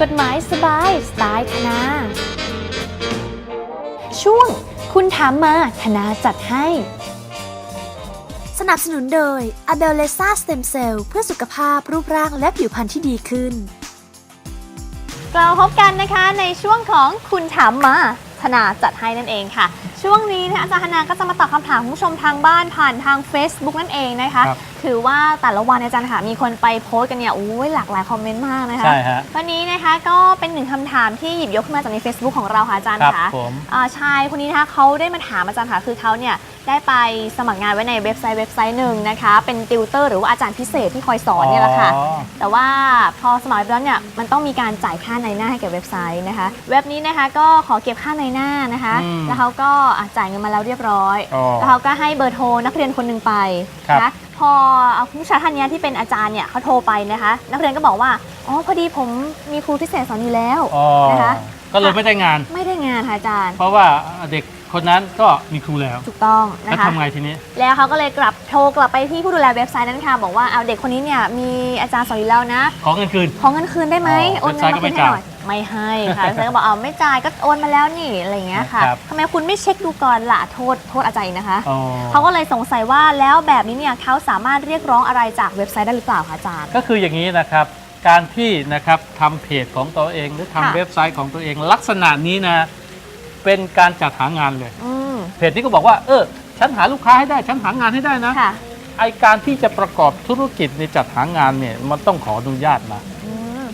กฎหมายสบายสไตล์ธนา ช่วง คุณถามมาธนาจัดให้ สนับสนุนโดย a b e l l e s a Stem Cell เพื่อสุขภาพรูปร่างและผิวพรรณที่ดีขึ้น กลับมาพบกันนะคะในช่วงของคุณถามมาธนาจัดให้นั่นเองค่ะ ช่วงนี้นะคะอาจารย์ธนาก็จะมาตอบคำถามคุณผู้ชมทางบ้านผ่านทาง Facebook นั่นเองนะคะ ครับ ถือว่าแต่ละวันอาจารย์ค่ะมีคนไปโพสต์กันเนี่ยโอ้ยหลากหลายคอมเมนต์มากนะคะ ใช่ฮะ วันนี้นะคะก็เป็นหนึ่งคำถามที่หยิบยกขึ้นมาจากใน Facebook ของเราค่ะอาจารย์ครับค่ะผมอ่าชายคนนี้นะคะเขาได้มาถามอาจารย์ค่ะคือเขาเนี่ยได้ไปสมัครงานไว้ในเว็บไซต์เว็บไซต์หนึ่งนะคะ เป็นติวเตอร์หรือว่าอาจารย์พิเศษที่คอยสอนเนี่ยแหละค่ะ อ๋อ แต่ว่าพอสมัครไปแล้วเนี่ยมันต้องมีการจ่ายค่าในหน้าให้กับเว็บไซต์นะคะ เว็บนี้นะคะก็ขอเก็บค่าในหน้านะคะ อืมแล้วเขาก็อะจ่ายเงินมาแล้วเรียบร้อย อ๋อแล้วเขาก็ให้เบอร์โทรนักเรียนคนหนึ่งไปครับ นะพอเอาผู้ชายท่านเนี้ยที่เป็นอาจารย์เนี่ยเขาโทรไปนะคะ นักเรียนก็บอกว่าอ๋อพอดีผมมีครูพิเศษสอนอยู่แล้วอ๋อนะคะก็เลยไม่ได้งาน ไม่ได้งานค่ะอาจารย์ เพราะว่าเด็กคนนั้นก็มีครูแล้วถูกต้องแล้วนะคะทำไงทีนี้ แล้วเขาก็เลยกลับโทรกลับไปที่ผู้ดูแลเว็บไซต์นั้นค่ะ บอกว่าเอาเด็กคนนี้เนี่ยมีอาจารย์สอนอยู่แล้วนะ ขอเงินคืน ขอเงินคืนได้ไหมอ๋อโอนเงินมาคืนให้หน่อย ไม่ให้ค่ะเว็บไซต์ก็บอกเอาไม่จ่ายก็โอนมาแล้วนี่อะไรอย่างเงี้ยค่ะครับทำไมคุณไม่เช็คดูก่อนล่ะโทษโทษอาจารย์อีกนะคะอ๋อ เขาก็เลยสงสัยว่าแล้วแบบนี้เนี่ยเขาสามารถเรียกร้องอะไรจากเว็บไซต์ได้หรือเปล่าคะอาจารย์ ก็คืออย่างนี้นะครับ การที่นะครับทำเพจของตัวเอง หรือทำค่ะ เว็บไซต์ของตัวเองลักษณะนี้นะ เป็นการจัดหางานเลย อืมเพจนี้ก็บอกว่า เออ ฉันหาลูกค้าให้ได้ ฉันหางานให้ได้นะ ค่ะ ไอการที่จะประกอบธุรกิจในจัดหางานเนี่ย มันต้องขออนุญาตนะอืม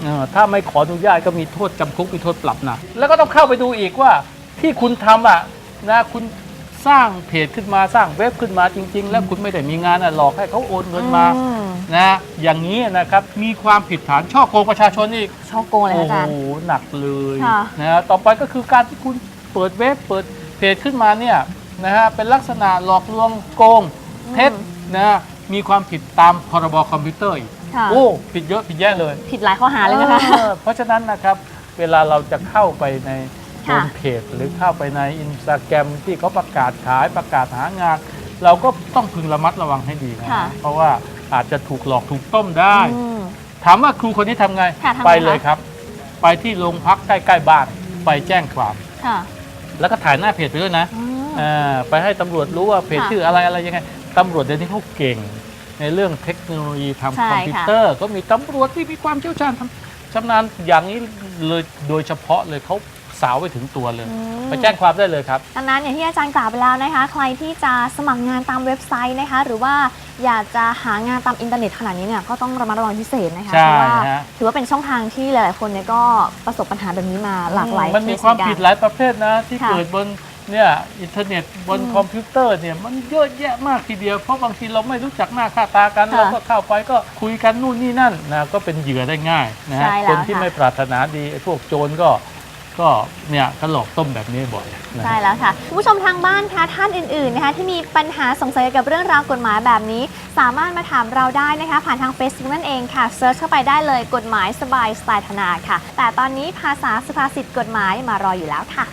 เออถ้าไม่ขออนุญาตก็มีโทษจำคุกมีโทษปรับนะแล้วก็ต้องเข้าไปดูอีกว่าที่คุณทำอะนะคุณสร้างเพจขึ้นมาสร้างเว็บขึ้นมาจริง ๆ แล้วคุณไม่ได้มีงานอะหลอกให้เขาโอนเงินมาอืมนะอย่างนี้นะครับมีความผิดฐานช่อโกงประชาชนอีก ช่อโกงเลยโอ้อาจารย์โหหนักเลยค่ะ นะฮะต่อไปก็คือการที่คุณเปิดเว็บเปิดเพจขึ้นมาเนี่ยนะฮะเป็นลักษณะหลอกลวงโกงเท็จนะฮะมีความผิดตามพรบคอมพิวเตอร์อีก ค่ะ โอ้ผิดเยอะผิดแย่เลย ผิดหลายข้อหาเลยนะคะ เออเพราะฉะนั้นนะครับเวลาเราจะเข้าไปในโฮค่ะมเพจหรือเข้าไปในอินสตาแกรมที่เขาประกาศขายประกาศหางาน เราก็ต้องพึงระมัดระวังให้ดีนะค่ะ เพราะว่าอาจจะถูกหลอกถูกต้มได้ อืม ถามว่าครูคนนี้ทำไงค่ะทำไงไปเลยคะครับ ไปที่โรงพักใกล้ๆบ้านไปแจ้งความ ค่ะแล้วก็ถ่ายหน้าเพจไปด้วยนะอืมเออไปให้ตำรวจรู้ว่าเพจค่ะ ชื่ออะไรอะไรยังไงตำรวจเดี๋ยวนี้เขาเก่ง ในเรื่องเทคโนโลยีทำใช่คอมพิวเตอร์ ก็มีตำรวจที่มีความเชี่ยวชาญทำชำนาญอย่างนี้เลยโดยเฉพาะเลยเขาสาวไปถึงตัวเลยอืมไปแจ้งความได้เลยครับดังนั้นอย่างที่อาจารย์กล่าวไปแล้วนะคะ ใครที่จะสมัครงานตามเว็บไซต์นะคะ หรือว่าอยากจะหางานตามอินเทอร์เน็ตขนาดนี้เนี่ยก็ต้องระมัดระวังพิเศษนะคะใช่เพราะว่าฮะถือว่าเป็นช่องทางที่หลาย ๆ คนเนี่ยก็ประสบปัญหาแบบนี้มาหลากหลายมันมีเคสความเหอนกันผิดหลายประเภทนะที่ค่ะเกิดบน เนี่ยอินเทอร์เน็ตบนอืมคอมพิวเตอร์เนี่ยมันเยอะแยะมากทีเดียว เพราะบางทีเราไม่รู้จักหน้าค่าตากัน ค่ะเราก็เข้าไปก็คุยกันนู่นนี่นั่นนะก็เป็นเหยื่อได้ง่ายนะฮะใช่แล้วคนที่ค่ะ ไม่ปรารถนาดีไอ้พวกโจรก็ก็เนี่ยก็หลอกต้มแบบนี้บ่อยนะใช่แล้วค่ะคุณผู้ชมทางบ้านคะท่านอื่นๆนะคะที่มีปัญหาสงสัยเกี่ยวกับเรื่องราวกฎหมายแบบนี้ สามารถมาถามเราได้นะคะ ผ่านทาง Facebook นั่นเองค่ะเซิร์ชเข้าไปได้เลยกฎหมายสบายสไตล์ธนาค่ะ แต่ตอนนี้ภาษาสุภาษิตกฎหมายมารออยู่แล้วค่ะ